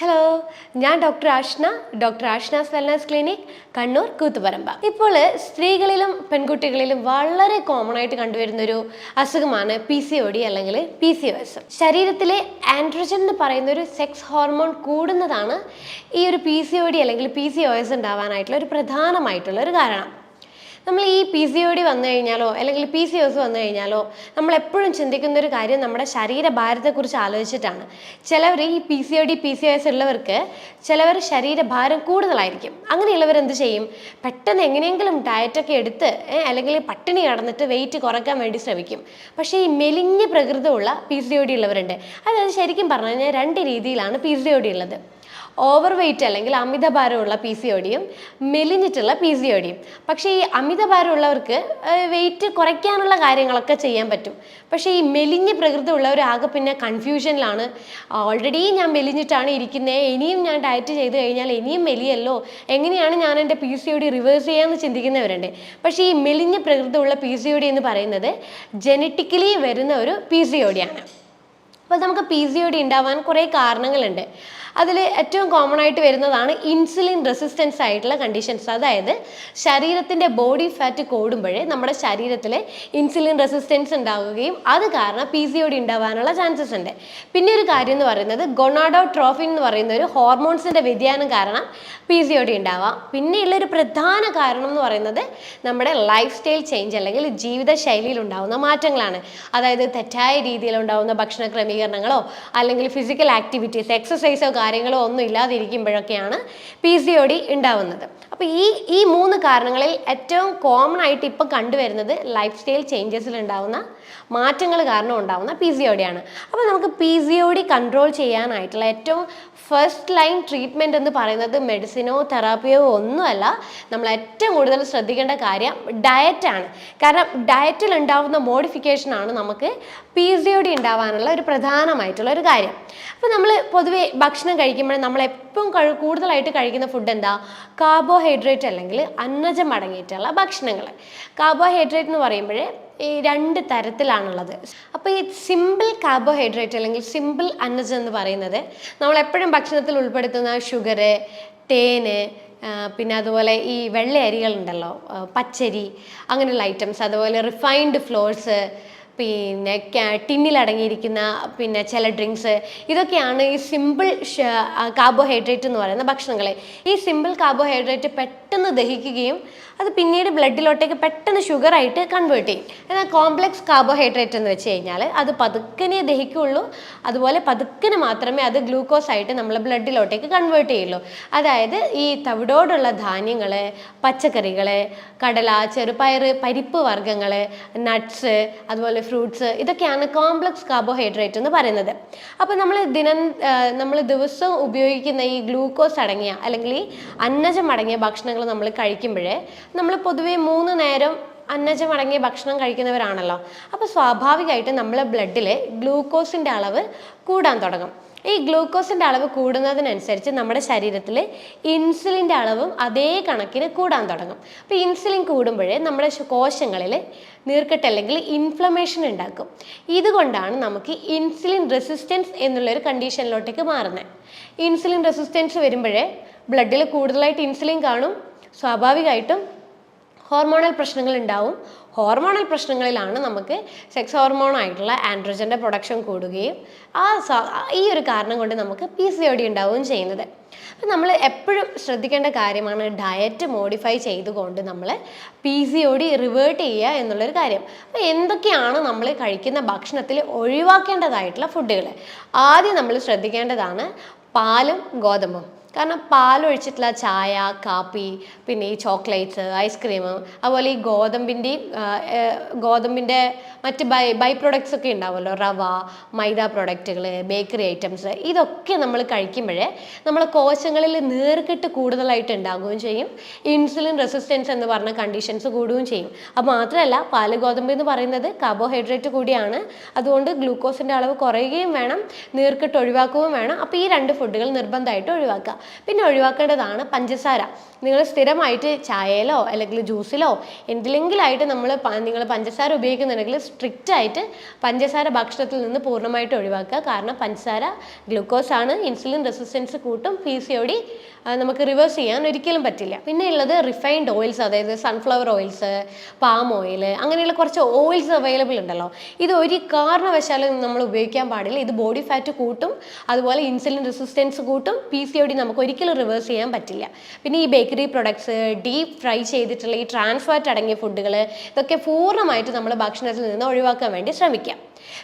Hello ഞാൻ doctor Ashna doctor Ashna wellness clinic Kannur Koothuparamba. ഇപ്പോൾ സ്ത്രീകളിലും പെൺകുട്ടികളിലും വളരെ കോമൺ ആയിട്ട് കണ്ടുവരുന്ന ഒരു അസുഖമാണ് പി സി ഒ ഡി അല്ലെങ്കിൽ പി സി ഒ എസ് ശരീരത്തിലെ ആൻഡ്രോജൻ എന്ന് പറയുന്ന ഒരു സെക്സ് ഹോർമോൺ കൂടുന്നതാണ് ഈ ഒരു പി സി ഒ ഡി അല്ലെങ്കിൽ പി സി ഒ എസ് ഉണ്ടാവാനായിട്ടുള്ള ഒരു പ്രധാനമായിട്ടുള്ള ഒരു കാരണം. നമ്മൾ ഈ പി സി ഒ ഡി വന്നു കഴിഞ്ഞാലോ അല്ലെങ്കിൽ പി സി ഒസ് വന്നു കഴിഞ്ഞാലോ നമ്മൾ എപ്പോഴും ചിന്തിക്കുന്ന ഒരു കാര്യം നമ്മുടെ ശരീരഭാരത്തെക്കുറിച്ച് ആലോചിച്ചിട്ടാണ്. ചിലവർ ഈ P C O D P C O S ഉള്ളവർക്ക് ചിലവർ ശരീരഭാരം കൂടുതലായിരിക്കും. അങ്ങനെയുള്ളവർ എന്ത് ചെയ്യും? പെട്ടെന്ന് എങ്ങനെയെങ്കിലും ഡയറ്റൊക്കെ എടുത്ത് അല്ലെങ്കിൽ പട്ടിണി കടന്നിട്ട് വെയിറ്റ് കുറയ്ക്കാൻ വേണ്ടി ശ്രമിക്കും. പക്ഷേ ഈ മെലിഞ്ഞ പ്രകൃതമുള്ള പി സി ഒ ഡി ഉള്ളവരുണ്ട്. അതായത് ശരിക്കും പറഞ്ഞു കഴിഞ്ഞാൽ രണ്ട് രീതിയിലാണ് പി സി ഒ ഡി ഉള്ളത്. ഓവർ വെയിറ്റ് അല്ലെങ്കിൽ അമിതഭാരമുള്ള പി സി ഒടിയും മെലിഞ്ഞിട്ടുള്ള പി സി ഒടിയും പക്ഷേ ഈ അമിതഭാരമുള്ളവർക്ക് വെയിറ്റ് കുറയ്ക്കാനുള്ള കാര്യങ്ങളൊക്കെ ചെയ്യാൻ പറ്റും. പക്ഷേ ഈ മെലിഞ്ഞ പ്രകൃതി ഉള്ളവരാകെ പിന്നെ കൺഫ്യൂഷനിലാണ് ഓൾറെഡി ഞാൻ മെലിഞ്ഞിട്ടാണ് ഇരിക്കുന്നത് ഇനിയും ഞാൻ ഡയറ്റ് ചെയ്ത് കഴിഞ്ഞാൽ ഇനിയും മെലിയല്ലോ. എങ്ങനെയാണ് ഞാൻ എന്റെ പി സി ഒടി റിവേഴ്സ് ചെയ്യാമെന്ന് ചിന്തിക്കുന്നവരുണ്ട്. പക്ഷേ ഈ മെലിഞ്ഞ പ്രകൃതി ഉള്ള പി സി ഒടി എന്ന് പറയുന്നത് ജനറ്റിക്കലി വരുന്ന ഒരു പി സി ഒ ഡിയാണ് അപ്പോൾ നമുക്ക് പി സി ഒ ഡി ഉണ്ടാവാൻ കുറേ കാരണങ്ങളുണ്ട്. അതിൽ ഏറ്റവും കോമൺ ആയിട്ട് വരുന്നതാണ് ഇൻസുലിൻ റെസിസ്റ്റൻസ് ആയിട്ടുള്ള കണ്ടീഷൻസ് അതായത് ശരീരത്തിന്റെ ബോഡി ഫാറ്റ് കൂടുമ്പോഴേ നമ്മുടെ ശരീരത്തിൽ ഇൻസുലിൻ റെസിസ്റ്റൻസ് ഉണ്ടാവുകയും അത് കാരണം പി സി ഒ ഡി ഉണ്ടാവാനുള്ള ചാൻസസ് ഉണ്ട്. പിന്നെ ഒരു കാര്യം എന്ന് പറയുന്നത് ഗൊണാഡോ ട്രോഫിൻ എന്ന് പറയുന്ന ഒരു ഹോർമോൺസിന്റെ വ്യതിയാനം കാരണം പി സി ഒ ഡി ഉണ്ടാവാം പിന്നെയുള്ള ഒരു പ്രധാന കാരണം എന്ന് പറയുന്നത് നമ്മുടെ ലൈഫ് സ്റ്റൈൽ ചേഞ്ച് അല്ലെങ്കിൽ ജീവിതശൈലിയിൽ ഉണ്ടാകുന്ന മാറ്റങ്ങളാണ്. അതായത് തെറ്റായ രീതിയിൽ ഉണ്ടാകുന്ന ഭക്ഷണ ക്രമീകരണങ്ങളോ അല്ലെങ്കിൽ ഫിസിക്കൽ ആക്ടിവിറ്റീസ് എക്സസൈസോ കാര്യങ്ങളോ ഒന്നും ഇല്ലാതിരിക്കുമ്പോഴൊക്കെയാണ് പി സി ഒ ഡി ഉണ്ടാവുന്നത്. അപ്പോൾ ഈ ഈ മൂന്ന് കാരണങ്ങളിൽ ഏറ്റവും കോമൺ ആയിട്ട് ഇപ്പോൾ കണ്ടുവരുന്നത് ലൈഫ് സ്റ്റൈൽ ചേഞ്ചസിൽ ഉണ്ടാവുന്ന മാറ്റങ്ങൾ കാരണം ഉണ്ടാവുന്ന പി സി ഒ ഡി ആണ്. അപ്പോൾ നമുക്ക് P C O D control ചെയ്യാനായിട്ടുള്ള ഏറ്റവും ഫസ്റ്റ് ലൈൻ ട്രീറ്റ്മെന്റ് എന്ന് പറയുന്നത് മെഡിസിനോ തെറാപ്പിയോ ഒന്നുമല്ല. നമ്മൾ ഏറ്റവും കൂടുതൽ ശ്രദ്ധിക്കേണ്ട കാര്യം ഡയറ്റാണ് കാരണം ഡയറ്റിൽ ഉണ്ടാവുന്ന മോഡിഫിക്കേഷൻ ആണ് നമുക്ക് പി സി ഒ ഡി ഉണ്ടാവാനുള്ള ഒരു പ്രധാനമായിട്ടുള്ള ഒരു കാര്യം. അപ്പോൾ നമ്മൾ പൊതുവേ ഭക്ഷണം കഴിക്കുമ്പോൾ നമ്മൾ എപ്പോഴും കൂടുതലായിട്ട് കഴിക്കുന്ന ഫുഡ് എന്താ? കാർബോഹൈഡ്രേറ്റ് അല്ലെങ്കിൽ അന്നജം അടങ്ങിയിട്ടുള്ള ഭക്ഷണങ്ങൾ കാർബോഹൈഡ്രേറ്റ് എന്ന് പറയുമ്പോൾ ഈ രണ്ട് തരത്തിലാണുള്ളത്. അപ്പോൾ ഈ സിമ്പിൾ കാർബോഹൈഡ്രേറ്റ് അല്ലെങ്കിൽ സിമ്പിൾ അന്നജം എന്ന് പറയുന്നത് നമ്മൾ എപ്പോഴും ഭക്ഷണത്തിൽ ഉൾപ്പെടുത്തുന്ന ഷുഗർ തേന് പിന്നെ അതുപോലെ ഈ വെള്ള അരികളുണ്ടല്ലോ പച്ചരി അങ്ങനെയുള്ള ഐറ്റംസ് അതുപോലെ റിഫൈൻഡ് ഫ്ലോർസ് പിന്നെ ടിന്നിൽ അടങ്ങിയിരിക്കുന്ന പിന്നെ ചില ഡ്രിങ്ക്സ് ഇതൊക്കെയാണ് ഈ സിമ്പിൾ കാർബോഹൈഡ്രേറ്റ് എന്ന് പറയുന്ന ഭക്ഷണങ്ങളെ. ഈ സിമ്പിൾ കാർബോഹൈഡ്രേറ്റ് പെട്ടെന്ന് ദഹിക്കുകയും അത് പിന്നീട് ബ്ലഡിലോട്ടേക്ക് പെട്ടെന്ന് ഷുഗറായിട്ട് കൺവേർട്ട് ചെയ്യും. എന്നാൽ കോംപ്ലക്സ് കാർബോഹൈഡ്രേറ്റ് എന്ന് വെച്ച് കഴിഞ്ഞാൽ അത് പതുക്കനെ ദഹിക്കുള്ളൂ. അതുപോലെ പതുക്കനെ മാത്രമേ അത് ഗ്ലൂക്കോസ് ആയിട്ട് നമ്മൾ ബ്ലഡിലോട്ടേക്ക് കൺവേർട്ട് ചെയ്യുള്ളൂ. അതായത് ഈ തവിടോടുള്ള ധാന്യങ്ങൾ പച്ചക്കറികൾ കടല ചെറുപയർ പരിപ്പ് വർഗങ്ങൾ നട്ട്സ് അതുപോലെ ഫ്രൂട്ട്സ് ഇതൊക്കെയാണ് കോംപ്ലക്സ് കാർബോഹൈഡ്രേറ്റ് എന്ന് പറയുന്നത്. അപ്പോൾ നമ്മൾ ദിനം നമ്മൾ ദിവസവും ഉപയോഗിക്കുന്ന ഈ ഗ്ലൂക്കോസ് അടങ്ങിയ അല്ലെങ്കിൽ അന്നജം അടങ്ങിയ ഭക്ഷണങ്ങൾ നമ്മൾ കഴിക്കുമ്പോഴേ നമ്മൾ പൊതുവേ മൂന്ന് നേരം അന്നജം അടങ്ങിയ ഭക്ഷണം കഴിക്കുന്നവരാണല്ലോ. അപ്പോൾ സ്വാഭാവികമായിട്ട് നമ്മളെ ബ്ലഡിലെ ഗ്ലൂക്കോസിന്റെ അളവ് കൂടാൻ തുടങ്ങും. ഈ ഗ്ലൂക്കോസിന്റെ അളവ് കൂടുന്നതിനനുസരിച്ച് നമ്മുടെ ശരീരത്തിലെ ഇൻസുലിന്റെ അളവും അതേ കണക്കിന് കൂടാൻ തുടങ്ങും. അപ്പോൾ ഇൻസുലിൻ കൂടുമ്പോഴേ നമ്മുടെ കോശങ്ങളിൽ നീർക്കെട്ട് അല്ലെങ്കിൽ ഇൻഫ്ലമേഷൻ ഉണ്ടാക്കും. ഇതുകൊണ്ടാണ് നമുക്ക് ഇൻസുലിൻ റെസിസ്റ്റൻസ് എന്നുള്ളൊരു കണ്ടീഷനിലോട്ടേക്ക് മാറുന്നത് ഇൻസുലിൻ റെസിസ്റ്റൻസ് വരുമ്പോഴേ ബ്ലഡിൽ കൂടുതലായിട്ട് ഇൻസുലിൻ കാണും. സ്വാഭാവികമായിട്ടും ഹോർമോണൽ പ്രശ്നങ്ങൾ ഉണ്ടാവും. ഹോർമോണൽ പ്രശ്നങ്ങളിലാണ് നമുക്ക് സെക്സ് ഹോർമോൺ ആയിട്ടുള്ള ആൻഡ്രോജന്റെ പ്രൊഡക്ഷൻ കൂടുകയും ആ ഈ ഒരു കാരണം കൊണ്ട് നമുക്ക് പി സി ഒ ഡി ഉണ്ടാവുകയും ചെയ്യുന്നത്. അപ്പം നമ്മൾ എപ്പോഴും ശ്രദ്ധിക്കേണ്ട കാര്യമാണ് ഡയറ്റ് മോഡിഫൈ ചെയ്തുകൊണ്ട് നമ്മൾ P C O D revert ചെയ്യുക എന്നുള്ളൊരു കാര്യം. അപ്പോൾ എന്തൊക്കെയാണ് നമ്മൾ കഴിക്കുന്ന ഭക്ഷണത്തിൽ ഒഴിവാക്കേണ്ടതായിട്ടുള്ള ഫുഡുകൾ ആദ്യം നമ്മൾ ശ്രദ്ധിക്കേണ്ടതാണ് പാലും ഗോതമ്പും. കാരണം പാലൊഴിച്ചിട്ടുള്ള ചായ കാപ്പി പിന്നെ ഈ ചോക്ലേറ്റ്സ് ഐസ്ക്രീം അതുപോലെ ഈ ഗോതമ്പിന്റെയും ഗോതമ്പിന്റെ മറ്റ് ബൈ ബൈ പ്രൊഡക്ട്സ് ഒക്കെ ഉണ്ടാവുമല്ലോ. റവ മൈദ പ്രൊഡക്റ്റുകൾ ബേക്കറി ഐറ്റംസ് ഇതൊക്കെ നമ്മൾ കഴിക്കുമ്പോഴേ നമ്മളെ കോശങ്ങളിൽ നേർക്കെട്ട് കൂടുതലായിട്ട് ഉണ്ടാകുകയും ചെയ്യും. ഇൻസുലിൻ റെസിസ്റ്റൻസ് എന്ന് പറഞ്ഞ കണ്ടീഷൻസ് കൂടുകയും ചെയ്യും. അത് മാത്രമല്ല പാൽ ഗോതമ്പ് എന്ന് പറയുന്നത് കാർബോഹൈഡ്രേറ്റ് കൂടിയാണ്. അതുകൊണ്ട് ഗ്ലൂക്കോസിന്റെ അളവ് കുറയുകയും വേണം നീർക്കെട്ട് ഒഴിവാക്കുകയും വേണം. അപ്പോൾ ഈ രണ്ട് ഫുഡുകൾ നിർബന്ധമായിട്ട് ഒഴിവാക്കുക. പിന്നെ ഒഴിവാക്കേണ്ടതാണ് പഞ്ചസാര. നിങ്ങൾ സ്ഥിരമായിട്ട് ചായയിലോ അല്ലെങ്കിൽ ജ്യൂസിലോ എന്തിലെങ്കിലായിട്ട് നമ്മൾ നിങ്ങൾ പഞ്ചസാര ഉപയോഗിക്കുന്നുണ്ടെങ്കിൽ സ്ട്രിക്റ്റ് ആയിട്ട് പഞ്ചസാര ഭക്ഷണത്തിൽ നിന്ന് പൂർണമായിട്ട് ഒഴിവാക്കുക. കാരണം പഞ്ചസാര ഗ്ലൂക്കോസ് ആണ്. ഇൻസുലിൻ റെസിസ്റ്റൻസ് കൂട്ടും. പി സി ഒ ഡി നമുക്ക് റിവേഴ്സ് ചെയ്യാൻ ഒരിക്കലും പറ്റില്ല. പിന്നെ ഉള്ളത് റിഫൈൻഡ് ഓയിൽസ് അതായത് സൺഫ്ലവർ ഓയിൽസ് പാം ഓയിൽ അങ്ങനെയുള്ള കുറച്ച് ഓയിൽസ് അവൈലബിൾ ഉണ്ടല്ലോ. ഇത് ഒരു കാരണവശാലും നമ്മൾ ഉപയോഗിക്കാൻ പാടില്ല. ഇത് ബോഡി ഫാറ്റ് കൂട്ടും. അതുപോലെ ഇൻസുലിൻ റെസിസ്റ്റൻസ് കൂട്ടും. പി സി ഒ ഡി നമുക്ക് ഒരിക്കലും റിവേഴ്സ് ചെയ്യാൻ പറ്റില്ല. പിന്നെ ഈ ബേക്കറി പ്രൊഡക്ട്സ് ഡീപ്പ് ഫ്രൈ ചെയ്തിട്ടുള്ള ഈ ട്രാൻസ്ഫാറ്റ് അടങ്ങിയ ഫുഡുകൾ ഇതൊക്കെ പൂർണമായിട്ട് നമ്മൾ ഭക്ഷണത്തിൽ നിന്ന് ഒഴിവാക്കാൻ വേണ്ടി ശ്രമിക്കാം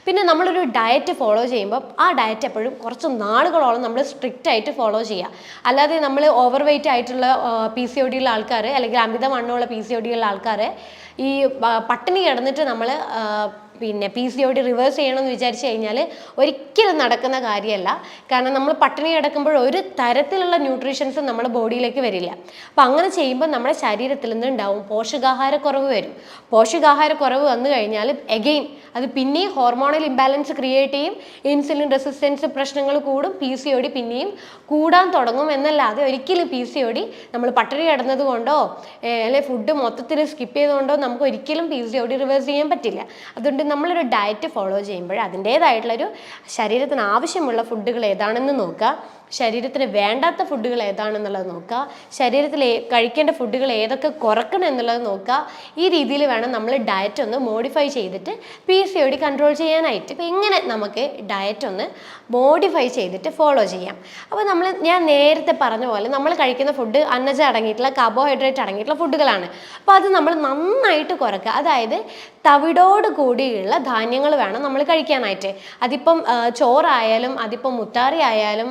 പിന്നെ നമ്മളൊരു ഡയറ്റ് ഫോളോ ചെയ്യുമ്പോൾ ആ ഡയറ്റ് എപ്പോഴും കുറച്ച് നാളുകളോളം നമ്മൾ സ്ട്രിക്റ്റ് ആയിട്ട് ഫോളോ ചെയ്യുക. അല്ലാതെ നമ്മൾ ഓവർ വെയിറ്റ് ആയിട്ടുള്ള പി സി ഒ ഡി ഉള്ള ആൾക്കാർ അല്ലെങ്കിൽ അമിതവണ്ണമുള്ള പി സി ഒ ഡി ഉള്ള ആൾക്കാർ ഈ പട്ടിണി കിടന്നിട്ട് നമ്മൾ പിന്നെ P C O D reverse ചെയ്യണമെന്ന് വിചാരിച്ചു കഴിഞ്ഞാൽ ഒരിക്കലും നടക്കുന്ന കാര്യമല്ല. കാരണം നമ്മൾ പട്ടിണി കിടക്കുമ്പോൾ ഒരു തരത്തിലുള്ള ന്യൂട്രീഷൻസ് നമ്മുടെ ബോഡിയിലേക്ക് വരില്ല. അപ്പം അങ്ങനെ ചെയ്യുമ്പോൾ നമ്മുടെ ശരീരത്തിൽ നിന്ന് ഉണ്ടാവും? പോഷകാഹാരക്കുറവ് വരും. പോഷകാഹാരക്കുറവ് വന്നു കഴിഞ്ഞാൽ എഗെയിൻ അത് പിന്നെയും ഹോർമോണൽ ഇംബാലൻസ് ക്രിയേറ്റ് ചെയ്യും. ഇൻസുലിൻ റെസിസ്റ്റൻസ് പ്രശ്നങ്ങൾ കൂടും. പി സി ഒ പിന്നെയും കൂടാൻ തുടങ്ങും എന്നല്ലാതെ ഒരിക്കലും പി സി ഒ നമ്മൾ പട്ടിണി കിടന്നത് കൊണ്ടോ അല്ലെ ഫുഡ് മൊത്തത്തിൽ സ്കിപ്പ് ചെയ്തുകൊണ്ടോ നമുക്ക് ഒരിക്കലും പി സി ഒ റിവേഴ്സ് ചെയ്യാൻ പറ്റില്ല. അതുകൊണ്ട് നമ്മളൊരു ഡയറ്റ് ഫോളോ ചെയ്യുമ്പോൾ അതിന്റേതായിട്ടുള്ളൊരു ശരീരത്തിന് ആവശ്യമുള്ള ഫുഡുകൾ ഏതാണെന്ന് നോക്കുക. ശരീരത്തിന് വേണ്ടാത്ത ഫുഡുകൾ ഏതാണെന്നുള്ളത് നോക്കുക. ശരീരത്തിൽ കഴിക്കേണ്ട ഫുഡുകൾ ഏതൊക്കെ കുറക്കണം എന്നുള്ളത് നോക്കുക. ഈ രീതിയിൽ വേണം നമ്മൾ ഡയറ്റ് ഒന്ന് മോഡിഫൈ ചെയ്തിട്ട് P C O D control ചെയ്യാനായിട്ട് ഇപ്പം ഇങ്ങനെ നമുക്ക് ഡയറ്റ് ഒന്ന് മോഡിഫൈ ചെയ്തിട്ട് ഫോളോ ചെയ്യാം. അപ്പോൾ നമ്മൾ ഞാൻ നേരത്തെ പറഞ്ഞ പോലെ നമ്മൾ കഴിക്കുന്ന ഫുഡ് അന്നജ അടങ്ങിയിട്ടുള്ള കാർബോഹൈഡ്രേറ്റ് അടങ്ങിയിട്ടുള്ള ഫുഡുകളാണ് അപ്പോൾ അത് നമ്മൾ നന്നായിട്ട് കുറക്കുക. അതായത് തവിടോട് കൂടിയുള്ള ധാന്യങ്ങൾ വേണം നമ്മൾ കഴിക്കാനായിട്ട്. അതിപ്പം ചോറായാലും അതിപ്പം മുത്താറി ആയാലും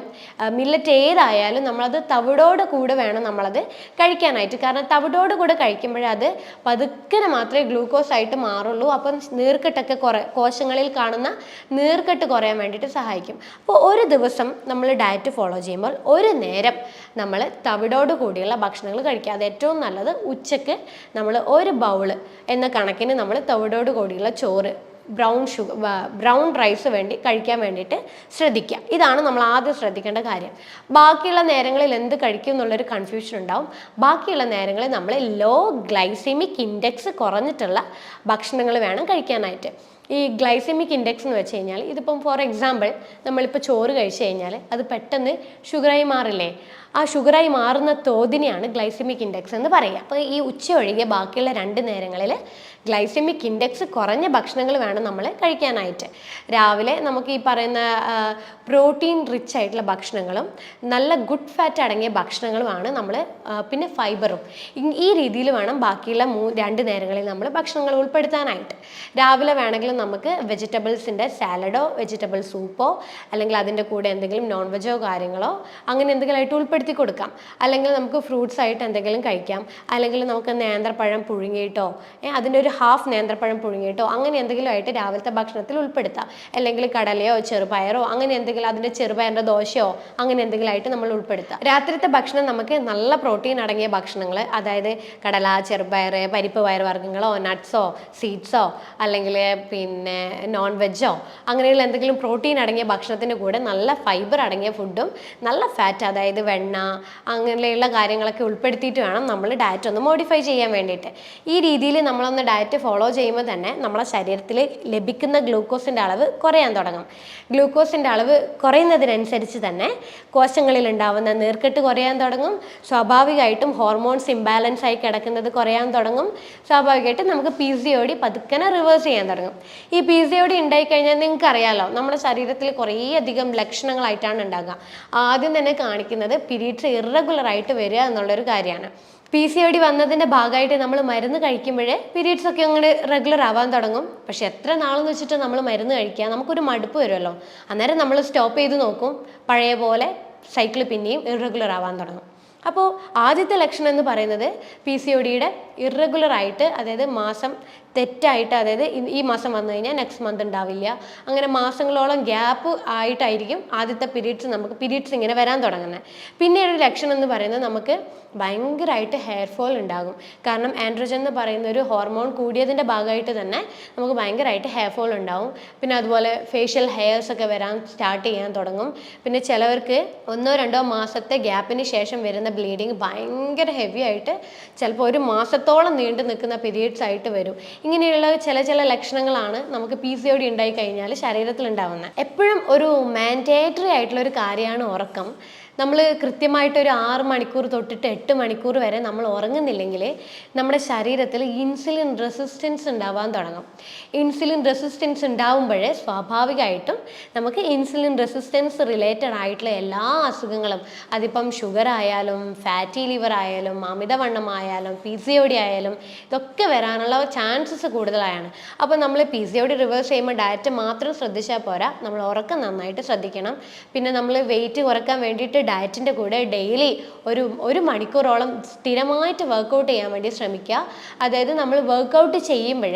മില്ലറ്റ് ഏതായാലും നമ്മളത് തവിടോട് കൂടെ വേണം നമ്മളത് കഴിക്കാനായിട്ട്. കാരണം തവിടോട് കൂടെ കഴിക്കുമ്പോഴത് പതുക്കനെ മാത്രമേ ഗ്ലൂക്കോസ് ആയിട്ട് മാറുള്ളൂ. അപ്പം നീർക്കെട്ടൊക്കെ കുറേ കോശങ്ങളിൽ കാണുന്ന നീർക്കെട്ട് കുറയാൻ വേണ്ടിയിട്ട് സഹായിക്കും. അപ്പോൾ ഒരു ദിവസം നമ്മൾ ഡയറ്റ് ഫോളോ ചെയ്യുമ്പോൾ ഒരു നേരം നമ്മൾ തവിടോട് കൂടിയുള്ള ഭക്ഷണങ്ങൾ കഴിക്കുക. അത് ഏറ്റവും നല്ലത് ഉച്ചയ്ക്ക് നമ്മൾ ഒരു ബൗൾ എന്ന കണക്കിന് നമ്മൾ തവിടോട് കൂടിയുള്ള ചോറ് ബ്രൗൺ ഷുഗർ ബ്രൗൺ റൈസ് വേണ്ടി കഴിക്കാൻ വേണ്ടിയിട്ട് ശ്രദ്ധിക്കുക. ഇതാണ് നമ്മൾ ആദ്യം ശ്രദ്ധിക്കേണ്ട കാര്യം. ബാക്കിയുള്ള നേരങ്ങളിൽ എന്ത് കഴിക്കും എന്നുള്ളൊരു കൺഫ്യൂഷൻ ഉണ്ടാവും. ബാക്കിയുള്ള നേരങ്ങളിൽ നമ്മൾ ലോ ഗ്ലൈസിമിക് ഇൻഡെക്സ് കുറഞ്ഞിട്ടുള്ള ഭക്ഷണങ്ങൾ വേണം കഴിക്കാനായിട്ട്. ഈ ഗ്ലൈസെമിക് ഇൻഡെക്സ് എന്ന് വെച്ച് കഴിഞ്ഞാൽ ഇതിപ്പം ഫോർ എക്സാമ്പിൾ നമ്മളിപ്പോൾ ചോറ് കഴിച്ചു കഴിഞ്ഞാൽ അത് പെട്ടെന്ന് ഷുഗറായി മാറില്ലേ? ആ ഷുഗറായി മാറുന്ന തോതിനെയാണ് ഗ്ലൈസെമിക് ഇൻഡെക്സ് എന്ന് പറയുക. അപ്പോൾ ഈ ഉച്ച ഒഴികെ ബാക്കിയുള്ള രണ്ട് നേരങ്ങളിൽ ഗ്ലൈസമിക് ഇൻഡെക്സ് കുറഞ്ഞ ഭക്ഷണങ്ങൾ വേണം നമ്മൾ കഴിക്കാനായിട്ട്. രാവിലെ നമുക്ക് ഈ പറയുന്ന പ്രോട്ടീൻ റിച്ച് ആയിട്ടുള്ള ഭക്ഷണങ്ങളും നല്ല ഗുഡ് ഫാറ്റ് അടങ്ങിയ ഭക്ഷണങ്ങളുമാണ് നമ്മൾ പിന്നെ ഫൈബറും. ഈ രീതിയിൽ വേണം ബാക്കിയുള്ള മൂ രണ്ട് നേരങ്ങളിൽ നമ്മൾ ഭക്ഷണങ്ങൾ ഉൾപ്പെടുത്താനായിട്ട്. രാവിലെ വേണമെങ്കിൽ നമുക്ക് വെജിറ്റബിൾസിന്റെ സാലഡോ വെജിറ്റബിൾ സൂപ്പോ അല്ലെങ്കിൽ അതിന്റെ കൂടെ എന്തെങ്കിലും നോൺ വെജോ കാര്യങ്ങളോ അങ്ങനെ എന്തെങ്കിലും ആയിട്ട് ഉൾപ്പെടുത്തി കൊടുക്കാം. അല്ലെങ്കിൽ നമുക്ക് ഫ്രൂട്ട്സ് ആയിട്ട് എന്തെങ്കിലും കഴിക്കാം. അല്ലെങ്കിൽ നമുക്ക് നേന്ത്രപ്പഴം പുഴുങ്ങിയിട്ടോ അതിന്റെ ഒരു ഹാഫ് നേന്ത്രപ്പഴം പുഴുങ്ങിയിട്ടോ അങ്ങനെ എന്തെങ്കിലും ആയിട്ട് രാവിലത്തെ ഭക്ഷണത്തിൽ ഉൾപ്പെടുത്താം. അല്ലെങ്കിൽ കടലയോ ചെറുപയറോ അങ്ങനെ എന്തെങ്കിലും അതിന്റെ ചെറുപയറിന്റെ ദോശയോ അങ്ങനെ എന്തെങ്കിലും ആയിട്ട് നമ്മൾ ഉൾപ്പെടുത്താം. രാത്രിത്തെ ഭക്ഷണം നമുക്ക് നല്ല പ്രോട്ടീൻ അടങ്ങിയ ഭക്ഷണങ്ങൾ അതായത് കടല ചെറുപയർ പരിപ്പ് പയറുവർഗങ്ങളോ നട്ട്സോ സീഡ്സോ അല്ലെങ്കിൽ പിന്നെ നോൺ വെജോ അങ്ങനെയുള്ള എന്തെങ്കിലും പ്രോട്ടീൻ അടങ്ങിയ ഭക്ഷണത്തിന്റെ കൂടെ നല്ല ഫൈബർ അടങ്ങിയ ഫുഡും നല്ല ഫാറ്റ് അതായത് വെണ്ണ അങ്ങനെയുള്ള കാര്യങ്ങളൊക്കെ ഉൾപ്പെടുത്തിയിട്ട് വേണം നമ്മൾ ഡയറ്റ് ഒന്ന് മോഡിഫൈ ചെയ്യാൻ വേണ്ടിയിട്ട്. ഈ രീതിയിൽ നമ്മളൊന്ന് ഡയറ്റ് ഫോളോ ചെയ്യുമ്പോൾ തന്നെ നമ്മളെ ശരീരത്തിൽ ലഭിക്കുന്ന ഗ്ലൂക്കോസിന്റെ അളവ് കുറയാൻ തുടങ്ങും. ഗ്ലൂക്കോസിന്റെ അളവ് കുറയുന്നതിനനുസരിച്ച് തന്നെ കോശങ്ങളിൽ ഉണ്ടാവുന്ന നീർക്കെട്ട് കുറയാൻ തുടങ്ങും. സ്വാഭാവികമായിട്ടും ഹോർമോൺസ് ഇംബാലൻസ് ആയി കിടക്കുന്നത് കുറയാൻ തുടങ്ങും. സ്വാഭാവികമായിട്ടും നമുക്ക് പി സി ഒ ഡി പതുക്കനെ റിവേഴ്സ് ചെയ്യാൻ തുടങ്ങും. ഈ പി സി ഒ ഡി ഉണ്ടായിക്കഴിഞ്ഞാൽ നിങ്ങൾക്ക് അറിയാലോ നമ്മുടെ ശരീരത്തിൽ കുറേയധികം ലക്ഷണങ്ങളായിട്ടാണ് ഉണ്ടാകുക. ആദ്യം തന്നെ കാണിക്കുന്നത് പിരീഡ്സ് ഇറഗുലർ ആയിട്ട് വരിക എന്നുള്ളൊരു കാര്യമാണ്. പി സി ഒ ഡി വന്നതിന്റെ ഭാഗമായിട്ട് നമ്മൾ മരുന്ന് കഴിക്കുമ്പോഴേ പീരീഡ്സ് ഒക്കെ അങ്ങോട്ട് റെഗുലർ ആവാൻ തുടങ്ങും. പക്ഷെ എത്ര നാളെന്ന് വെച്ചിട്ട് നമ്മൾ മരുന്ന് കഴിക്കുക നമുക്കൊരു മടുപ്പ് വരുമല്ലോ. അന്നേരം നമ്മൾ സ്റ്റോപ്പ് ചെയ്ത് നോക്കും. പഴയ പോലെ സൈക്കിൾ പിന്നെയും ഇറഗുലർ ആവാൻ തുടങ്ങും. അപ്പോൾ ആദ്യത്തെ ലക്ഷണം എന്ന് പറയുന്നത് പി സി ഒ ഡിയുടെ ഇറഗുലർ ആയിട്ട് അതായത് മാസം തെറ്റായിട്ട് അതായത് ഈ മാസം വന്നു കഴിഞ്ഞാൽ നെക്സ്റ്റ് മന്ത് ഉണ്ടാവില്ല. അങ്ങനെ മാസങ്ങളോളം ഗ്യാപ്പ് ആയിട്ടായിരിക്കും ആദ്യത്തെ പീരീഡ്സ് നമുക്ക് പീരീഡ്സ് ഇങ്ങനെ വരാൻ തുടങ്ങുന്നത് പിന്നെ ഒരു ലക്ഷണം എന്ന് പറയുന്നത് നമുക്ക് ഭയങ്കരമായിട്ട് ഹെയർ ഫോൾ ഉണ്ടാകും. കാരണം ആൻഡ്രോജൻ എന്ന് പറയുന്ന ഒരു ഹോർമോൺ കൂടിയതിന്റെ ഭാഗമായിട്ട് തന്നെ നമുക്ക് ഭയങ്കരമായിട്ട് ഹെയർ ഫോൾ ഉണ്ടാകും പിന്നെ അതുപോലെ ഫേഷ്യൽ ഹെയർസ് ഒക്കെ വരാൻ സ്റ്റാർട്ട് ചെയ്യാൻ തുടങ്ങും. പിന്നെ ചിലവർക്ക് ഒന്നോ രണ്ടോ മാസത്തെ ഗ്യാപ്പിന് ശേഷം വരുന്ന ബ്ലീഡിങ് ഭയങ്കര ഹെവി ആയിട്ട് ചിലപ്പോൾ ഒരു മാസത്തോളം നീണ്ടു നിൽക്കുന്ന പീരീഡ്സ് ആയിട്ട് വരും. ഇങ്ങനെയുള്ള ചില ചില ലക്ഷണങ്ങളാണ് നമുക്ക് പി സി ഒ ഡി ഉണ്ടായി കഴിഞ്ഞാൽ ശരീരത്തിൽ ഉണ്ടാവുന്നത് എപ്പോഴും ഒരു മാൻഡേറ്ററി ആയിട്ടുള്ള ഒരു കാര്യമാണ് ഉറക്കം. നമ്മൾ കൃത്യമായിട്ട് ഒരു ആറ് മണിക്കൂർ തൊട്ടിട്ട് എട്ട് മണിക്കൂർ വരെ നമ്മൾ ഉറങ്ങുന്നില്ലെങ്കിൽ നമ്മുടെ ശരീരത്തിൽ ഇൻസുലിൻ റെസിസ്റ്റൻസ് ഉണ്ടാവാൻ തുടങ്ങും. ഇൻസുലിൻ റെസിസ്റ്റൻസ് ഉണ്ടാവുമ്പോഴേ സ്വാഭാവികമായിട്ടും നമുക്ക് ഇൻസുലിൻ റെസിസ്റ്റൻസ് റിലേറ്റഡ് ആയിട്ടുള്ള എല്ലാ അസുഖങ്ങളും അതിപ്പം ഷുഗർ ആയാലും ഫാറ്റി ലിവർ ആയാലും അമിതവണ്ണം ആയാലും പി സി ഒ ഡി ആയാലും ഇതൊക്കെ വരാനുള്ള ചാൻസസ് കൂടുതലായാണ് അപ്പോൾ നമ്മൾ P C O D reverse ചെയ്യുമ്പോൾ ഡയറ്റ് മാത്രം ശ്രദ്ധിച്ചാൽ പോരാ നമ്മൾ ഉറക്കം നന്നായിട്ട് ശ്രദ്ധിക്കണം. പിന്നെ നമ്മൾ വെയിറ്റ് കുറയ്ക്കാൻ വേണ്ടിയിട്ട് ഡയറ്റിന്റെ കൂടെ ഡെയിലി ഒരു ഒരു മണിക്കൂറോളം സ്ഥിരമായിട്ട് വർക്കൗട്ട് ചെയ്യാൻ വേണ്ടി ശ്രമിക്കുക. അതായത് നമ്മൾ വർക്കൗട്ട് ചെയ്യുമ്പോൾ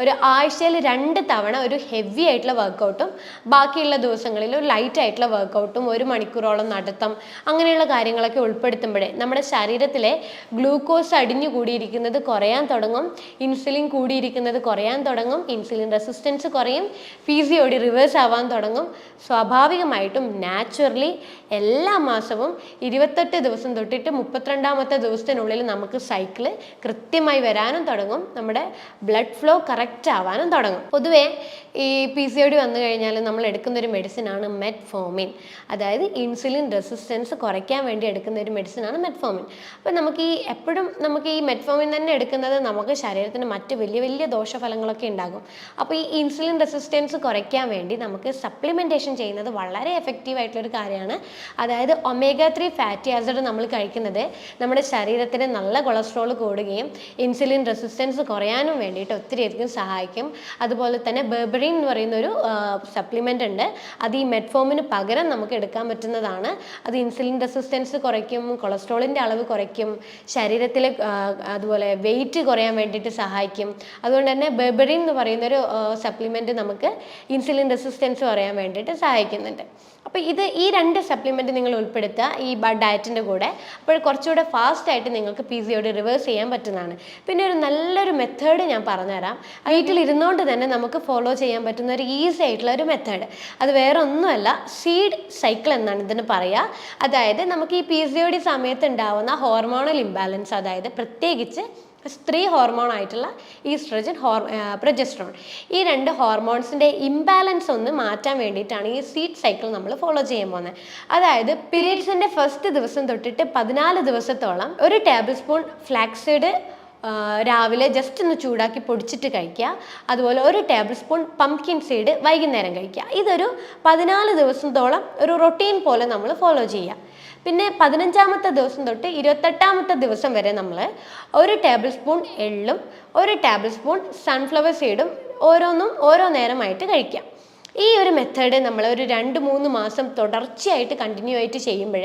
ഒരു ആഴ്ചയിൽ രണ്ട് തവണ ഒരു ഹെവി ആയിട്ടുള്ള വർക്കൗട്ടും ബാക്കിയുള്ള ദിവസങ്ങളിൽ ഒരു ലൈറ്റ് ആയിട്ടുള്ള വർക്കൗട്ടും ഒരു മണിക്കൂറോളം നടത്തം അങ്ങനെയുള്ള കാര്യങ്ങളൊക്കെ ഉൾപ്പെടുത്തുമ്പോഴേ നമ്മുടെ ശരീരത്തിലെ ഗ്ലൂക്കോസ് അടിഞ്ഞു കൂടിയിരിക്കുന്നത് കുറയാൻ തുടങ്ങും ഇൻസുലിൻ കൂടിയിരിക്കുന്നത് കുറയാൻ തുടങ്ങും ഇൻസുലിൻ റെസിസ്റ്റൻസ് കുറയും ഒ റിവേഴ്സ് ആവാൻ തുടങ്ങും. സ്വാഭാവികമായിട്ടും നാച്ചുറലി എല്ലാ മാസവും ഇരുപത്തെട്ട് ദിവസം തൊട്ടിട്ട് മുപ്പത്തിരണ്ടാമത്തെ ദിവസത്തിനുള്ളിൽ നമുക്ക് സൈക്കിൾ കൃത്യമായി വരാനും തുടങ്ങും. നമ്മുടെ ബ്ലഡ് ഫ്ലോ കറക്റ്റ് ആവാനും തുടങ്ങും. പൊതുവേ ഈ പി സി ഒ ഡി വന്നു കഴിഞ്ഞാൽ നമ്മൾ എടുക്കുന്ന ഒരു മെഡിസിനാണ് മെറ്റ്ഫോമിൻ അതായത് ഇൻസുലിൻ റെസിസ്റ്റൻസ് കുറയ്ക്കാൻ വേണ്ടി എടുക്കുന്ന ഒരു മെഡിസിനാണ് മെറ്റ്ഫോമിൻ അപ്പോൾ നമുക്ക് ഈ എപ്പോഴും നമുക്ക് ഈ മെറ്റ്ഫോമിൻ തന്നെ എടുക്കുന്നത് നമുക്ക് ശരീരത്തിന് മറ്റ് വലിയ വലിയ ദോഷഫലങ്ങളൊക്കെ ഉണ്ടാകും. അപ്പോൾ ഈ ഇൻസുലിൻ റെസിസ്റ്റൻസ് കുറയ്ക്കാൻ വേണ്ടി നമുക്ക് സപ്ലിമെന്റേഷൻ ചെയ്യുന്നത് വളരെ എഫക്റ്റീവ് ആയിട്ടുള്ളൊരു കാര്യമാണ്. അതായത് ഒമേഗ ത്രീ ഫാറ്റി ആസിഡ് നമ്മൾ കഴിക്കുന്നത് നമ്മുടെ ശരീരത്തിന് നല്ല കൊളസ്ട്രോൾ കൂടുകയും ഇൻസുലിൻ റെസിസ്റ്റൻസ് കുറയാനും വേണ്ടിയിട്ട് ഒത്തിരിയധികം സഹായിക്കും. അതുപോലെ തന്നെ ബെർബറിൻ എന്ന് പറയുന്ന ഒരു സപ്ലിമെന്റ് ഉണ്ട്. അത് ഈ മെറ്റ്ഫോമിന് പകരം നമുക്ക് എടുക്കാൻ പറ്റുന്നതാണ്. അത് ഇൻസുലിൻ റെസിസ്റ്റൻസ് കുറയ്ക്കും കൊളസ്ട്രോളിന്റെ അളവ് കുറയ്ക്കും ശരീരത്തിലെ അതുപോലെ വെയിറ്റ് കുറയാൻ വേണ്ടിയിട്ട് സഹായിക്കും. അതുകൊണ്ട് തന്നെ ബെർബറിൻ എന്ന് പറയുന്നൊരു സപ്ലിമെന്റ് നമുക്ക് ഇൻസുലിൻ റെസിസ്റ്റൻസ് കുറയാൻ വേണ്ടിയിട്ട് സഹായിക്കുന്നുണ്ട്. അപ്പോൾ ഇത് ഈ രണ്ട് സപ്ലിമെന്റ് നിങ്ങൾ ഉൾപ്പെടുത്തുക ഈ ഡയറ്റിന്റെ കൂടെ. അപ്പോൾ കുറച്ചുകൂടെ ഫാസ്റ്റായിട്ട് നിങ്ങൾക്ക് P C O D reverse ചെയ്യാൻ പറ്റുന്നതാണ്. പിന്നെ ഒരു നല്ലൊരു മെത്തേഡ് ഞാൻ പറഞ്ഞുതരാം. വീട്ടിൽ ഇരുന്നുകൊണ്ട് തന്നെ നമുക്ക് ഫോളോ ചെയ്യാൻ പറ്റുന്ന ഒരു ഈസി ആയിട്ടുള്ള ഒരു മെത്തേഡ് അത് വേറെ ഒന്നുമല്ല സീഡ് സൈക്കിൾ എന്നാണ് ഇതിന് പറയുക അതായത് നമുക്ക് ഈ പി സി ഒ ഡി സമയത്ത് ഉണ്ടാവുന്ന ഹോർമോണൽ ഇംബാലൻസ് അതായത് പ്രത്യേകിച്ച് സ്ത്രീ ഹോർമോൺ ആയിട്ടുള്ള ഈസ്ട്രജൻ ഹോർ പ്രൊജസ്ട്രോൺ ഈ രണ്ട് ഹോർമോൺസിന്റെ ഇംബാലൻസ് ഒന്ന് മാറ്റാൻ വേണ്ടിയിട്ടാണ് ഈ സീഡ് സൈക്കിൾ നമ്മൾ ഫോളോ ചെയ്യാൻ പോകുന്നത്. അതായത് പീരീഡ്സിന്റെ ഫസ്റ്റ് ദിവസം തൊട്ടിട്ട് പതിനാല് ദിവസത്തോളം ഒരു ടേബിൾ സ്പൂൺ ഫ്ലാക്സീഡ് രാവിലെ ജസ്റ്റ് ഒന്ന് ചൂടാക്കി പൊടിച്ചിട്ട് കഴിക്കുക. അതുപോലെ ഒരു ടേബിൾ സ്പൂൺ പംകിൻ സീഡ് വൈകുന്നേരം കഴിക്കുക. ഇതൊരു പതിനാല് ദിവസത്തോളം ഒരു റൊട്ടീൻ പോലെ നമ്മൾ ഫോളോ ചെയ്യുക. പിന്നെ പതിനഞ്ചാമത്തെ ദിവസം തൊട്ട് ഇരുപത്തെട്ടാമത്തെ ദിവസം വരെ നമ്മൾ ഒരു ടേബിൾ സ്പൂൺ എള്ളും ഒരു ടേബിൾ സ്പൂൺ സൺഫ്ലവർ സീഡും ഓരോന്നും ഓരോ നേരമായിട്ട് കഴിക്കാം ഈ ഒരു മെത്തേഡ് നമ്മൾ ഒരു രണ്ട് മൂന്ന് മാസം തുടർച്ചയായിട്ട് കണ്ടിന്യൂ ആയിട്ട് ചെയ്യുമ്പോൾ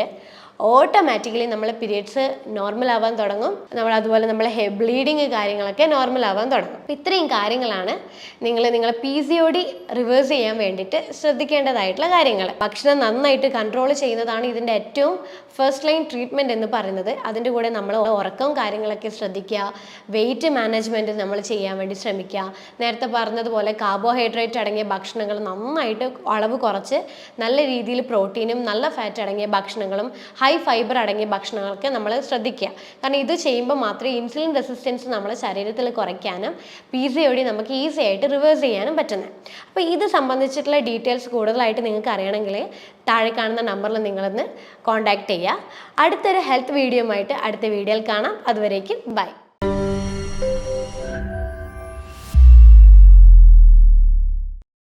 ഓട്ടോമാറ്റിക്കലി നമ്മളെ പീരിയഡ്സ് നോർമൽ ആവാൻ തുടങ്ങും. നമ്മൾ അതുപോലെ നമ്മളെ ഹെ ബ്ലീഡിങ് കാര്യങ്ങളൊക്കെ നോർമൽ ആവാൻ തുടങ്ങും. അപ്പം ഇത്രയും കാര്യങ്ങളാണ് നിങ്ങൾ നിങ്ങളെ P C O D reverse ചെയ്യാൻ വേണ്ടിയിട്ട് ശ്രദ്ധിക്കേണ്ടതായിട്ടുള്ള കാര്യങ്ങൾ. ഭക്ഷണം നന്നായിട്ട് കൺട്രോൾ ചെയ്യുന്നതാണ് ഇതിന്റെ ഏറ്റവും ഫസ്റ്റ് ലൈൻ ട്രീറ്റ്മെന്റ് എന്ന് പറയുന്നത്. അതിന്റെ കൂടെ നമ്മൾ ഉറക്കവും കാര്യങ്ങളൊക്കെ ശ്രദ്ധിക്കുക. വെയിറ്റ് മാനേജ്മെന്റ് നമ്മൾ ചെയ്യാൻ വേണ്ടി ശ്രമിക്കുക. നേരത്തെ പറഞ്ഞതുപോലെ കാർബോഹൈഡ്രേറ്റ് അടങ്ങിയ ഭക്ഷണങ്ങൾ നന്നായിട്ട് അളവ് കുറച്ച് നല്ല രീതിയിൽ പ്രോട്ടീനും നല്ല ഫാറ്റ് അടങ്ങിയ ഭക്ഷണങ്ങളും ഫൈബർ അടങ്ങിയ ഭക്ഷണങ്ങൾക്ക് നമ്മൾ ശ്രദ്ധിക്കുക. കാരണം ഇത് ചെയ്യുമ്പോൾ മാത്രമേ ഇൻസുലിൻ റെസിസ്റ്റൻസ് നമ്മുടെ ശരീരത്തിൽ കുറയ്ക്കാനും പി സി നമുക്ക് ഈസി ആയിട്ട് റിവേഴ്സ് ചെയ്യാനും പറ്റുന്നത് അപ്പോൾ ഇത് സംബന്ധിച്ചിട്ടുള്ള ഡീറ്റെയിൽസ് കൂടുതലായിട്ട് നിങ്ങൾക്ക് അറിയണമെങ്കിൽ താഴെ കാണുന്ന നമ്പറിൽ നിങ്ങളൊന്ന് കോൺടാക്ട് ചെയ്യുക. അടുത്തൊരു ഹെൽത്ത് വീഡിയോ ആയിട്ട് അടുത്ത വീഡിയോയിൽ കാണാം. അതുവരേക്കും ബൈ